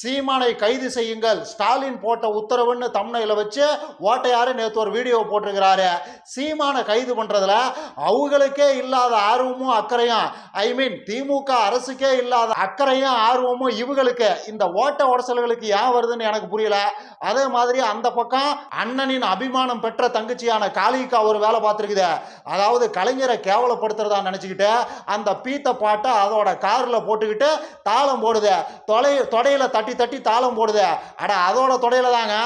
சீமானை கைது செய்யுங்கள். ஸ்டாலின் போட்ட உத்தரவுன்னு தமிழில் வச்சு ஓட்டையாரு நேற்று ஒரு வீடியோ போட்டிருக்கிறாரு. சீமானை கைது பண்ணுறதுல அவங்களுக்கே இல்லாத ஆர்வமும் அக்கறையும். ஐ மீன் திமுக அரசுக்கே இல்லாத அக்கறையும் ஆர்வமும் இவங்களுக்கு. இந்த ஓட்ட உடசல்களுக்கு ஏன் வருதுன்னு எனக்கு புரியல. அதே மாதிரி அந்த பக்கம் அண்ணனின் அபிமானம் பெற்ற தங்கச்சியான காளிகா ஒரு வேலை பார்த்துருக்குது. அதாவது கலைஞரை கேவலப்படுத்துறதா நினச்சிக்கிட்டு அந்த பீத்த பாட்டை அதோட காரில் போட்டுக்கிட்டு தாளம் போடுது. தொலை தொடையில் தட்டி தட்டி தாளம் போடுது. அட அதோட தொடையில தாங்க.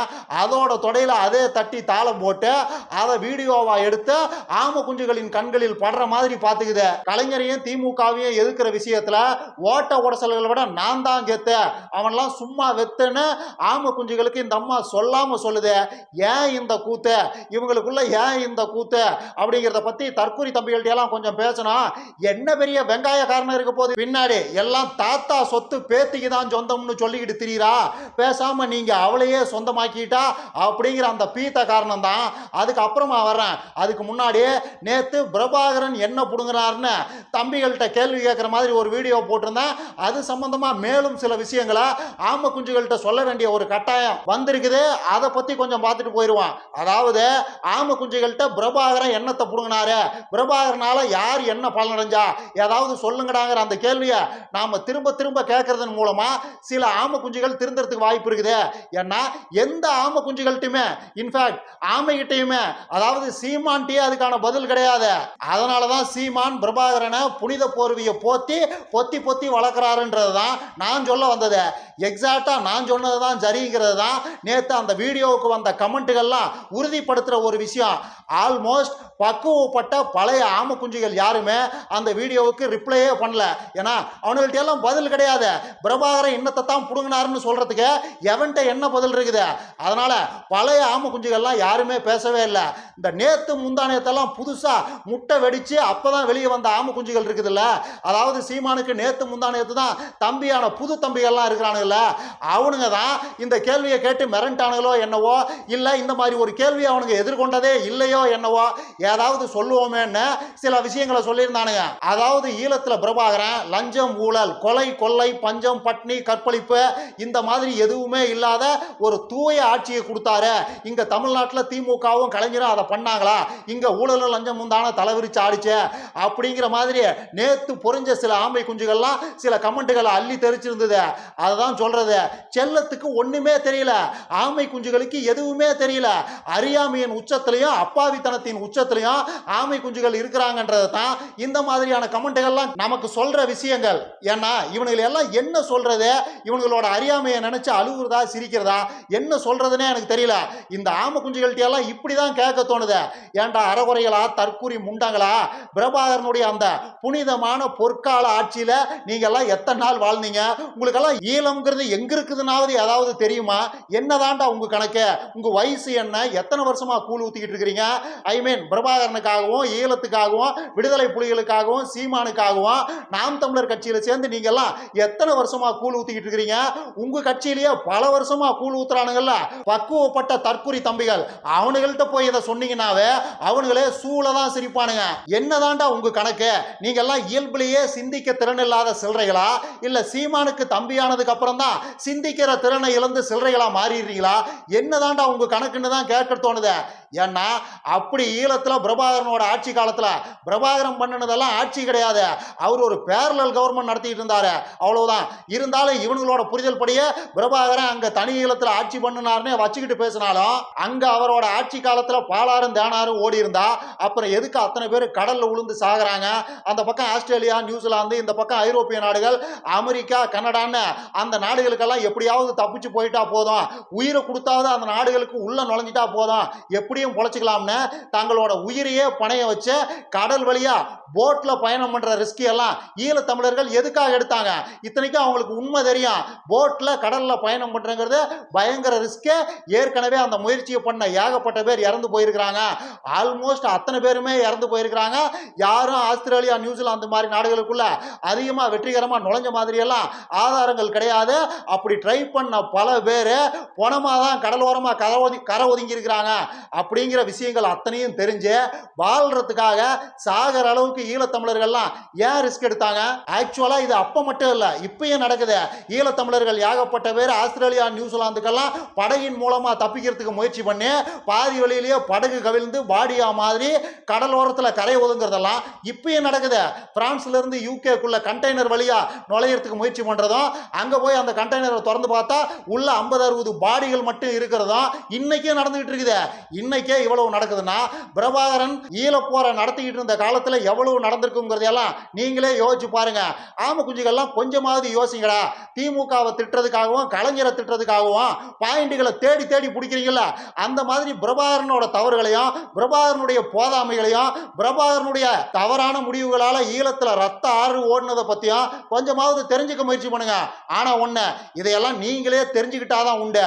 அதோட தொடையில அதே தட்டி தாளம் போட்டு அதை வீடியோவா எடுத்து ஆம குஞ்சுகளின் கண்களில் படுற மாதிரி பார்த்துக்குது. கலைஞரையும் திமுகவையும் எதிர்க்கிற விஷயத்துல ஓட்ட உடசல்களை விட நான் தான் கெத்து அவன்லாம் சும்மா வெத்துன்னு ஆம குஞ்சுகளுக்கு இந்த அம்மா சொல்லாம சொல்லுது. ஏன் இந்த கூத்து? இவங்களுக்குள்ள ஏன் இந்த கூத்து? அப்படிங்கிறத பத்தி தற்கூரி தம்பிகள்ட்ட எல்லாம் கொஞ்சம் பேசணும் என்ன பெரிய வெங்காயக்காரன் இருக்க போது பின்னாடி எல்லாம் தாத்தா சொத்து பேத்திக்கு தான் சொந்தம்னு சொல்லிக்கிட்டு திரியிறா பேசாம நீங்க அவளையே சொந்தமாக்கிட்டா? அப்படிங்கிற அந்த பீத்த காரணம் தான் அதுக்கப்புறமா வர்றேன். அதுக்கு முன்னாடி நேத்து பிரபாகரன் என்ன புடுங்குறாருன்னு தம்பிகள்கிட்ட கேள்வி கேட்குற மாதிரி ஒரு வீடியோ போட்டிருந்தேன். அது சம்பந்தமா மேலும் சில விஷயங்களை ஆம குஞ்சுகள்கிட்ட சொல்ல வேண்டிய ஒரு கட்டாயம் வந்திருக்குது. அதை பத்தி கொஞ்சம் பார்த்துட்டு போயிடுவான் அதாவது ஆம குஞ்சுகள்கிட்ட பிரபாகரன் என்னத்தை புடுங்கினாரு? பிரபாகரனால யார் என்ன பலனடைஞ்சா? ஏதாவது சொல்லுங்கடாங்கிற அந்த கேள்வியை நாம திரும்ப திரும்ப கேட்கறதன் மூலமா சில ஆம குஞ்சுகள் திருந்துறதுக்கு வாய்ப்பு இருக்குது. ஏன்னா எந்த ஆம குஞ்சுகள்கிட்டயுமே இன்ஃபேக்ட் ஆமைகிட்டையுமே அதாவது சீமான்ட்டே அதுக்கான பதில் கிடையாது. அதனால தான் சீமான் பிரபாகரனை புனித போர்வியை போத்தி பொத்தி பொத்தி வளர்க்குறாருன்றது தான் நான் சொல்ல வந்தது. எக்ஸாக்டாக நான் சொன்னது தான் சரிங்கிறது தான் நேற்று அந்த வீடியோவுக்கு வந்த கமெண்ட்டுகள்லாம் உறுதிப்படுத்துகிற ஒரு விஷயம். ஆல்மோஸ்ட் பக்குவப்பட்ட பழைய ஆம குஞ்சுகள் யாருமே அந்த வீடியோவுக்கு ரிப்ளையே பண்ணல. ஏன்னா அவனுங்கள்ட்ட எல்லாம் பதில் கிடையாது. பிரபாகரன் இன்னத்தை தான் புடுங்கினாருன்னு சொல்கிறதுக்கு எவன்கிட்ட என்ன பதில் இருக்குது? அதனால் பழைய ஆம குஞ்சுகள்லாம் யாருமே பேசவே இல்லை. இந்த நேத்து முந்தானியத்தெல்லாம் புதுசாக முட்டை வெடித்து அப்போ தான் வெளியே வந்த ஆம குஞ்சுகள் இருக்குதுல்ல? அதாவது சீமானுக்கு நேத்து முந்தானியத்து தான் தம்பியான புது தம்பிகள்லாம் இருக்கிறானுங்கல்ல அவனுங்க தான் இந்த கேள்வியை கேட்டு மிரண்டானுங்களோ என்னவோ இல்லை இந்த மாதிரி ஒரு கேள்வியை அவனுங்க எதிர்கொண்டதே இல்லையோ என்னவோ ஏதாவது சொல்லுவோமேன்னு சில விஷயங்களை சொல்லியிருந்தானுங்க. அதாவது ஈழத்தில் பிரபாகரன் லஞ்சம் ஊழல் கொலை கொள்ளை பஞ்சம் பட்னி கற்பழிப்பு இந்த மாதிரி எதுவுமே இல்லாத ஒரு தூய ஆட்சியை கொடுத்தாரு. இங்க தமிழ்நாட்டில் திமுகவும் கலைஞரும் அதை பண்ணாங்களா? இங்க ஊழலும் லஞ்சம் முந்தான தலைவிரிச்சு ஆடிச்சு. அப்படிங்கிற மாதிரி நேத்து புரிஞ்ச சில ஆமை குஞ்சுகள்லாம் சில கமெண்ட்டுகளை அள்ளி தெரிச்சிருந்தது. அதுதான் சொல்றது. செல்லத்துக்கு ஒண்ணுமே தெரியல. ஆமை குஞ்சுகளுக்கு எதுவுமே தெரியல. அறியாமையின் உச்சத்திலையும் அப்பாவித்தனத்தின் உச்சத்திலையும் ஆமை குஞ்சுகள் இருக்கிறாங்கன்றதை தான் இந்த மாதிரியான கமெண்ட்டுகள்லாம் நமக்கு சொல்ற விஷயங்கள். ஏன்னா இவனுகள் எல்லாம் என்ன சொல்றது இவனுங்களோட அறியாமையை நினச்சி அழுகுறதா சிரிக்கிறதா என்ன சொல்கிறதுனே எனக்கு தெரியல. இந்த ஆம குஞ்சுகள்கிட்டயெல்லாம் இப்படி தான் கேட்க தோணுது. ஏன்டா அறகுறைகளா தற்கூரி முண்டாங்களா? பிரபாகரனுடைய அந்த புனிதமான பொற்கால ஆட்சியில் நீங்க எல்லாம் எத்தனை நாள் வாழ்ந்தீங்க? உங்களுக்கெல்லாம் ஈழம்ங்கிறது எங்கே இருக்குதுனாவது ஏதாவது தெரியுமா? என்னதான்டா உங்கள் கணக்கு? உங்கள் வயசு என்ன? எத்தனை வருஷமாக கூழ் ஊற்றிக்கிட்டு இருக்கிறீங்க? ஐ மீன் பிரபாகரனுக்காகவும் ஈழத்துக்காகவும் விடுதலை புலிகளுக்காகவும் சீமானுக்காகவும் நாம் தமிழர் கட்சியில் சேர்ந்து நீங்கள்லாம் எத்தனை வருஷமாக கூழ் ஊற்றிக்கிட்டு இருக்கிறீங்க? உங்க கட்சியிலேயே பல வருஷமா கூழ் ஊத்துறானுங்கல்ல. பக்குவப்பட்ட தற்குறி தம்பிகள். அவனுங்கள்ட்ட போய் இதை சொன்னீங்கன்னாவே அவனுங்களே சூழ தான் சிரிப்பானுங்க. என்னதான்டா உங்க கணக்கு? நீங்க எல்லாம் இயல்புலேயே சிந்திக்க திறன் இல்லாத சில்லறைகளா? இல்ல சீமானுக்கு தம்பியானதுக்கு அப்புறம் தான் சிந்திக்கிற திறனை இழந்து சில்லறைகளா மாறிடுறீங்களா? என்னதான்டா உங்க கணக்குன்னு தான் கேட்க தோணுது. ஏன்னா அப்படி ஈழத்தில் பிரபாகரனோட ஆட்சி காலத்தில் பிரபாகரன் பண்ணினதெல்லாம் ஆட்சி கிடையாது. அவர் ஒரு பேரலல் கவர்மெண்ட் நடத்திட்டு இருந்தார். அவ்வளவுதான். இருந்தாலும் இவனுங்களோட புரிதல் படியே பிரபாகரன் அங்கே தனி ஈழத்தில் ஆட்சி பண்ணினார்னே வச்சுக்கிட்டு பேசினாலும் அங்கே அவரோட ஆட்சி காலத்தில் பாலாறும் தேனாரும் ஓடி இருந்தா அப்புறம் எதுக்கு அத்தனை பேர் கடலில் உளுந்து சாகுறாங்க? அந்த பக்கம் ஆஸ்திரேலியா நியூசிலாந்து இந்த பக்கம் ஐரோப்பிய நாடுகள் அமெரிக்கா கனடான்னு அந்த நாடுகளுக்கெல்லாம் எப்படியாவது தப்பிச்சு போயிட்டா போதும். உயிரை கொடுத்தாவது அந்த நாடுகளுக்கு உள்ள நுழைஞ்சிட்டா போதும். எப்படி உயிரையும் பொழைச்சிக்கலாம்னு தங்களோட உயிரையே பணைய வச்சு கடல் வழியா போட்ல பயணம் பண்ற ரிஸ்க் எல்லாம் ஈழ தமிழர்கள் எதுக்காக எடுத்தாங்க? இத்தனைக்கும் அவங்களுக்கு உண்மை தெரியும். போட்ல கடல்ல பயணம் பண்றங்கிறது பயங்கர ரிஸ்க்கு ஏற்கனவே அந்த முயற்சியை பண்ண ஏகப்பட்ட பேர் இறந்து போயிருக்கிறாங்க. ஆல்மோஸ்ட் அத்தனை பேருமே இறந்து போயிருக்கிறாங்க. யாரும் ஆஸ்திரேலியா நியூசிலாந்து மாதிரி நாடுகளுக்குள்ள அதிகமாக வெற்றிகரமாக நுழைஞ்ச மாதிரியெல்லாம் ஆதாரங்கள் கிடையாது. அப்படி ட்ரை பண்ண பல பேர் பணமாக தான் கடலோரமாக கரை ஒதுங்கி கரை ஒதுங்கி இருக்கிறாங்க அப்படி அப்படிங்கிற விஷயங்கள் அத்தனையும் தெரிஞ்சு வாழ்றதுக்காக சாகர அளவுக்கு ஈழத்தமிழர்கள்லாம் ஏன் ரிஸ்க் எடுத்தாங்க? ஆக்சுவலா இது அப்ப மட்டும் இல்ல இப்பயும் நடக்குது. ஈழத்தமிழர்கள் ஏகப்பட்ட பேர் ஆஸ்திரேலியா நியூசிலாந்துக்கெல்லாம் படகின் மூலமா தப்பிக்கிறதுக்கு முயற்சி பண்ணி பாதி வழியிலேயே படகு கவிழ்ந்து வாடியா மாதிரி கடலோரத்தில் கரை ஒதுங்கிறதெல்லாம் இப்பயும் நடக்குது. பிரான்ஸ்ல இருந்து யூகேக்குள்ள கண்டெய்னர் வழியா நுழையிறதுக்கு முயற்சி பண்றதும் அங்க போய் அந்த கண்டெய்னரை திறந்து பார்த்தா உள்ள ஐம்பது அறுபது பாடிகள் மட்டும் இருக்கிறதும் இன்னைக்கும் நடந்துகிட்டு இருக்குது. இன்னும் இவ்வளவு நடக்குதுன்னா பிரபாகரன் ஈழப்போரை நடத்திக்கிட்டு இருந்த காலத்துல எவ்வளவு நடந்திருக்குங்கிறதையெல்லாம் நீங்களே யோசிச்சு பாருங்க. ஆம குஞ்சுகள்லாம் கொஞ்சமாவது யோசிங்கடா. திமுகவை திட்டுறதுக்காகவும் கலைஞரை திட்டுறதுக்காகவும் பாயிண்ட்டுகளை தேடி தேடி பிடிக்கிறீங்களா அந்த மாதிரி பிரபாகரனோட தவறுகளையும் பிரபாகரனுடைய போதாமைகளையும் பிரபாகரனுடைய தவறான முடிவுகளால ஈழத்துல ரத்த ஆறு ஓடினதை பத்தியும் கொஞ்சமாவது தெரிஞ்சுக்க முயற்சி பண்ணுங்க. ஆனா ஒண்ணு இதையெல்லாம் நீங்களே தெரிஞ்சுக்கிட்டாதான் உண்டு.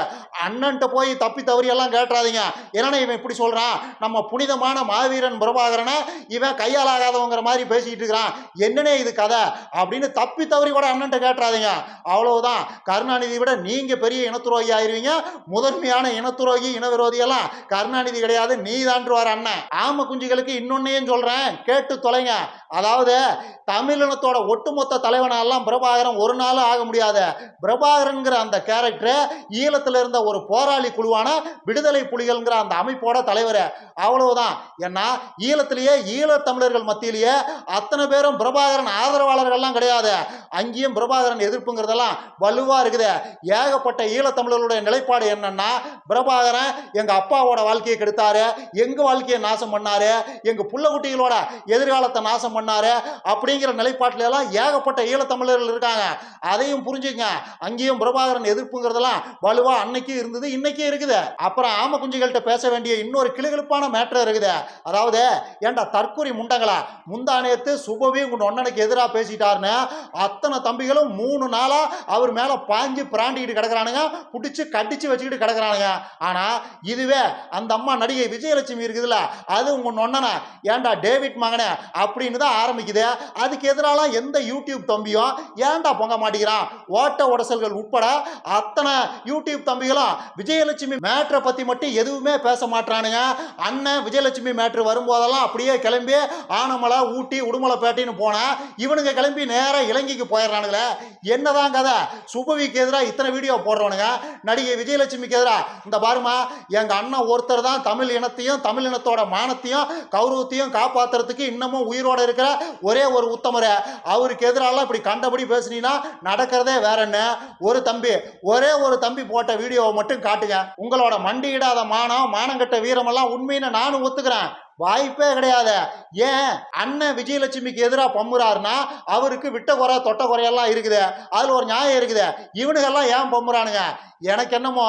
அண்ணன்ட்ட போய் தப்பி தவறி எல்லாம் கேட்டுறாதீங்க. ஏன்னா இவன் இப்படி சொல்றான் நம்ம புனிதமான மாவீரன் பிரபாகரனை இவன் கையாலாகாதவங்கிற மாதிரி பேசிக்கிட்டு இருக்கிறான். என்னன்னே இது கதை? அப்படின்னு தப்பி தவறி கூட அண்ணன்ட்ட கேட்டுறாதீங்க. அவ்வளவுதான். கருணாநிதி விட நீங்க பெரிய இனத்துரோகி ஆயிருவீங்க. முதன்மையான இனத்துரோகி இனவிரோதியெல்லாம் கருணாநிதி கிடையாது. நீ தான்றுவார் அண்ணன். ஆம குஞ்சுகளுக்கு இன்னொன்னையும் சொல்றேன். கேட்டு தொலைங்க. அதாவது தமிழினத்தோட ஒட்டுமொத்த தலைவனாலாம் பிரபாகரன் ஒரு நாள் ஆக முடியாது. பிரபாகரன்கிற அந்த கேரக்டர் ஈழத்துல இருந்த ஒரு போராளி குழுவான விடுதலை புலிகள்ங்கிற அந்த அமைப்பு போட தலைவர். அவ்வளவுதான். ஏன்னா ஈழத்திலேயே ஈழத்தமிழர்கள் மத்தியிலேயே அத்தனை பேரும் பிரபாகரன் ஆதரவாளர்கள்லாம் கிடையாது. அங்கேயும் பிரபாகரன் எதிர்ப்புங்கிறதெல்லாம் வலுவாக இருக்குது. ஏகப்பட்ட ஈழத்தமிழர்களுடைய நிலைப்பாடு என்னன்னா பிரபாகரன் எங்கள் அப்பாவோட வாழ்க்கையை கெடுத்தாரு எங்கள் வாழ்க்கையை நாசம் பண்ணாரு எங்கள் புள்ள குட்டிகளோட எதிர்காலத்தை நாசம் பண்ணாரு அப்படிங்கிற நிலைப்பாட்டில எல்லாம் ஏகப்பட்ட ஈழத்தமிழர்கள் இருக்காங்க. அதையும் புரிஞ்சுங்க. அங்கேயும் பிரபாகரன் எதிர்ப்புங்கிறதெல்லாம் வலுவாக அன்னைக்கு இருந்தது இன்னைக்கு இருக்குது. அப்புறம் ஆம குஞ்சுகள்கிட்ட பேச வேண்டிய இன்னொரு கிளுகிழப்பான மேட்டர் இருக்குது. அதாவது ஏன்டா தற்கொலை முண்டங்களா? முந்தானேத்து சுபவி உங்க ஒன்னனுக்கு எதிராக பேசிட்டாருன்னு அத்தனை தம்பிகளும் மூணு நாளா அவர் மேல பாஞ்சு பிராண்டிக்கிட்டு கிடக்குறானுங்க பிடிச்சி கடிச்சு வச்சுக்கிட்டு கிடக்குறானுங்க. ஆனா இதுவே அந்த அம்மா நடிகை விஜயலட்சுமி இருக்குதுல்ல அது உங்க நொண்ணனை? ஏன்டா டேவிட் மகனே? அப்படின்னு தான் ஆரம்பிக்குது. அதுக்கு எதிராலாம் எந்த யூடியூப் தம்பியும் ஏன்டா பொங்க மாட்டேங்கிறான்? ஓட்ட உடசல்கள் உட்பட அத்தனை யூடியூப் தம்பிகளும் விஜயலட்சுமி மேட்ரை பத்தி மட்டும் எதுவுமே பேச மாட்டேன் மாட்டானுங்க அண்ணன் விஜயலட்சுமி மேட்ரு வரும்போதெல்லாம் அப்படியே கிளம்பி ஆனமலை ஊட்டி உடுமலைப்பேட்டைன்னு போனேன் இவனுங்க கிளம்பி நேராக இலங்கைக்கு போயிடுறானுங்களே. என்னதான் கதை? சுபவிக்கு எதிராக இத்தனை வீடியோ போடுறவனுங்க. நடிகை விஜயலட்சுமிக்கு எதிராக இந்த பாருமா எங்க அண்ணன் ஒருத்தர் தான் தமிழ் இனத்தையும் தமிழ் இனத்தோட மானத்தையும் கௌரவத்தையும் காப்பாத்துறதுக்கு இன்னமும் உயிரோட இருக்கிற ஒரே ஒரு உத்தமர். அவருக்கு எதிராலாம் இப்படி கண்டபடி பேசுனீங்கன்னா நடக்கிறதே வேற என்ன? ஒரு தம்பி ஒரே ஒரு தம்பி போட்ட வீடியோவை மட்டும் காட்டுங்க. உங்களோட மண்டியிடாத மானம் மானங்கட்ட வீரமெல்லாம் உண்மைன்னு நானும் ஒத்துக்கிறேன். வாய்ப்பே கிடையாது. ஏன்? அண்ணன் விஜயலட்சுமிக்கு எதிராக பம்புறாருன்னா அவருக்கு விட்ட குறை தொட்ட குறையெல்லாம் இருக்குது. அதில் ஒரு நியாயம் இருக்குது. இவனுங்கெல்லாம் ஏன் பம்புறானுங்க எனக்கு என்னமோ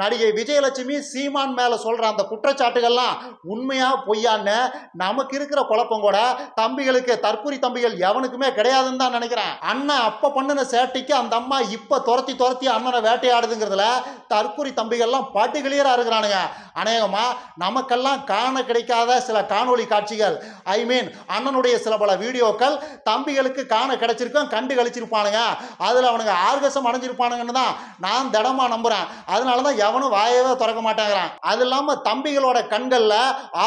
நடிகை விஜயலட்சுமி சீமான் மேலே சொல்கிற அந்த குற்றச்சாட்டுகள்லாம் உண்மையாக பொய்யான்னு நமக்கு இருக்கிற குழப்பம் கூட தம்பிகளுக்கு தற்கொலை தம்பிகள் எவனுக்குமே கிடையாதுன்னு தான் நினைக்கிறேன். அண்ணன் அப்போ பண்ணின சேட்டைக்கு அந்த அம்மா இப்போ துரத்தி துரத்தி அண்ணனை வேட்டையாடுதுங்கிறதுல தற்கொலை தம்பிகள்லாம் பாட்டு கிளியராக இருக்கிறானுங்க. அநேகமாக நமக்கெல்லாம் காண கிடைக்காத சில காணொளி காட்சிகள் ஐ மீன் அண்ணனுடைய சில பல வீடியோக்கள் தம்பிகளுக்கு காண கிடைச்சிருக்கும் கண்டு கழிச்சிருப்பானுங்க. அதில் அவனுங்க ஆர்கசம் அடைஞ்சிருப்பானுங்கன்னு தான் நான் திடமா நம்புறேன். அதனால தான் எவனும் வாயவே திறக்க மாட்டேங்கிறான். அது இல்லாமல் தம்பிகளோட கண்களில்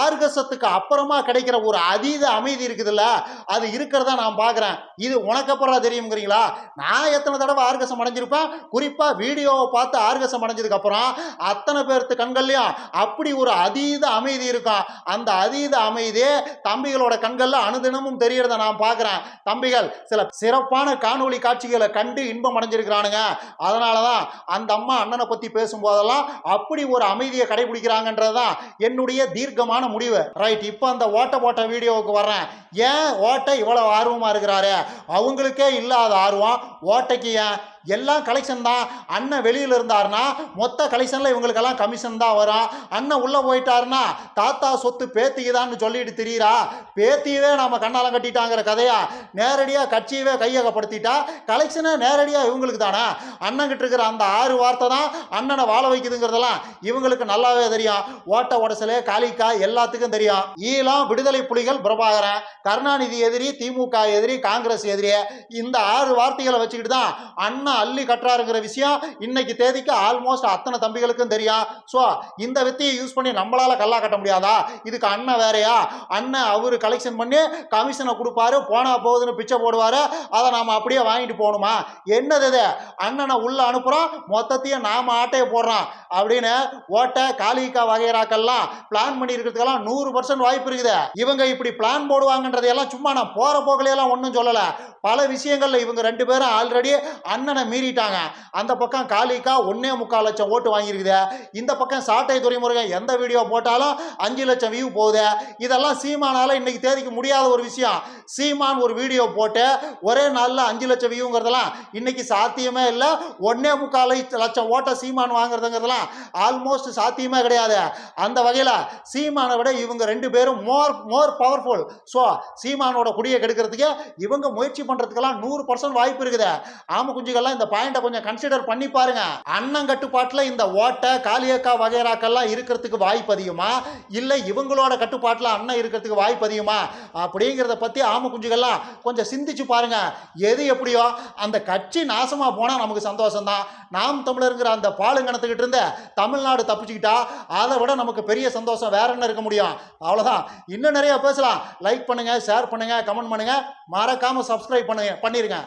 ஆர்கசத்துக்கு அப்புறமா கிடைக்கிற ஒரு அதீத அமைதி இருக்குதுல்ல அது இருக்கிறதா நான் பார்க்குறேன் இது உனக்கு அப்புறம் தெரியுங்கிறீங்களா நான் எத்தனை தடவை ஆர்கசம் அடைஞ்சிருப்பேன்? குறிப்பாக வீடியோவை பார்த்து ஆர்கசம் அடைஞ்சதுக்கு அப்புறம் அத்தனை பேர்த்து கண்கள்லையும் அப்படி ஒரு அதீத அமைதி இருக்கும். அந்த அதீத அமைதி தம்பிகளோட கண்களில் அனுதினமும் தெரியறத நான் பார்க்குறேன் தம்பிகள் சில சிறப்பான காணொளி காட்சிகளை கண்டு இன்பம் அடைஞ்சிருக்கிறானுங்க. அதனால தான் அந்த அம்மா அண்ணனை பற்றி பேசும்போதெல்லாம் அப்படி ஒரு அமைதியை கடைபிடிக்கிறாங்கன்றது தான் என்னுடைய தீர்க்கமான முடிவு. ரைட் இப்போ அந்த ஓட்ட போட்ட வீடியோவுக்கு வர்றேன். ஏன் ஓட்டை இவ்வளோ ஆர்வமாக இருக்கிறாரு? அவங்களுக்கே இல்லாத ஆர்வம். ஓட்டைக்கு ஏன்? எல்லாம் கலெக்ஷன் தான். அண்ணன் வெளியில் இருந்தாருன்னா மொத்த கலெக்ஷனில் இவங்களுக்கெல்லாம் கமிஷன் தான் வரும். அண்ணன் உள்ளே போயிட்டாருன்னா தாத்தா சொத்து பேத்திக்குதான்னு சொல்லிட்டு திரியிறா. பேத்தியவே நம்ம கண்ணாலம் கட்டிட்டாங்கிற கதையா நேரடியாக கட்சியவே கையகப்படுத்திட்டா. கலெக்ஷனே நேரடியாக இவங்களுக்கு தானே. அண்ணன்கிட்ட இருக்கிற அந்த ஆறு வார்த்தை தான் அண்ணனை வாழ வைக்குதுங்கிறதெல்லாம் இவங்களுக்கு நல்லாவே தெரியும். ஓட்ட உடசலே காலிக்கா எல்லாத்துக்கும் தெரியும். ஈழம் விடுதலை புலிகள் பிரபாகரன் கருணாநிதி எதிரி திமுக எதிரி காங்கிரஸ் எதிரி. இந்த ஆறு வார்த்தைகளை வச்சுக்கிட்டு தான் அண்ணன் அண்ணன் அள்ளி கட்டுறாருங்கிற விஷயம் இன்னைக்கு தேதிக்கு ஆல்மோஸ்ட் அத்தனை தம்பிகளுக்கும் தெரியும் ஸோ இந்த வித்தியை யூஸ் பண்ணி நம்மளால கல்லா கட்ட முடியாதா? இதுக்கு அண்ணன் வேறையா? அண்ணன் அவர் கலெக்ஷன் பண்ணி கமிஷனை கொடுப்பாரு போனா போகுதுன்னு பிச்சை போடுவாரு அதை நாம அப்படியே வாங்கிட்டு போகணுமா? என்னது இது? அண்ணனை உள்ள அனுப்புகிறோம் மொத்தத்தையும் நாம ஆட்டையை போடுறோம் அப்படின்னு ஓட்டை காலிகா வகைராக்கெல்லாம் பிளான் பண்ணியிருக்கிறதுக்கெல்லாம் நூறு பர்சன்ட் வாய்ப்பு இருக்குது. இவங்க இப்படி பிளான் போடுவாங்கன்றதையெல்லாம் சும்மா நான் போற போகலையெல்லாம் ஒன்றும் சொல்லலை. பல விஷயங்கள்ல இவங்க ரெண்டு பேரும் ஆல்ரெடி அண்ணனை மீறிட்டாங்க. அந்த பக்கம் காலிக்கா ஒன்னே முக்கால் லட்சம் ஓட்டு வாங்கியிருக்குது. இந்த பக்கம் சாட்டை துறைமுருகன் எந்த வீடியோ போட்டாலும் அஞ்சு லட்சம் வியூ போகுது. இதெல்லாம் சீமானால இன்னைக்கு தேதிக்கு முடியாத ஒரு விஷயம். சீமான் ஒரு வீடியோ போட்டு ஒரே நாளில் அஞ்சு லட்சம் வியூங்கிறதெல்லாம் இன்னைக்கு சாத்தியமே இல்லை. ஒன்னே முக்கால் லட்சம் ஓட்டை சீமான் வாங்குறதுங்கிறதெல்லாம் ஆல்மோஸ்ட் சாத்தியமே கிடையாது. அந்த வகையில் சீமானை விட இவங்க ரெண்டு பேரும் மோர் மோர் பவர்ஃபுல் ஸோ சீமானோட குடியை கெடுக்கிறதுக்கு இவங்க முயற்சி பண்ணுறதுக்கெல்லாம் நூறு பர்சன்ட் வாய்ப்பு இருக்குது. ஆம குஞ்சுகள்லாம் இந்த பாயிண்டை கொஞ்சம் கன்சிடர் பண்ணி பாருங்க. அண்ணன் கட்டுப்பாட்டில் இந்த ஓட்டை காளியக்கா வகைராக்கெல்லாம் இருக்கிறதுக்கு வாய்ப்பு அதிகமா? இல்லை இவங்களோட கட்டுப்பாட்டில் அண்ணன் இருக்கிறதுக்கு வாய்ப்பு அதிகமா? அப்படிங்கிறத பற்றி ஆம குஞ்சுகள்லாம் கொஞ்சம் சிந்திச்சு பாருங்க. எது எப்படியோ அந்த கட்சி நாசமாக போனால் நமக்கு சந்தோஷம்தான். நாம் தமிழருங்கிற அந்த பாலுங்கணத்துக்கிட்டு இருந்த தமிழ்நாடு தப்பிச்சுக்கிட்டா அதை விட நமக்கு பெரிய சந்தோஷம் வேற என்ன இருக்க முடியும்? அவ்வளோதான் இன்னும் நிறைய பேசலாம். லைக் பண்ணுங்க ஷேர் பண்ணுங்க கமெண்ட் பண்ணுங்க. மறக்காம சப்ஸ்கிரைப் பண்ணுங்க பண்ணிருங்க.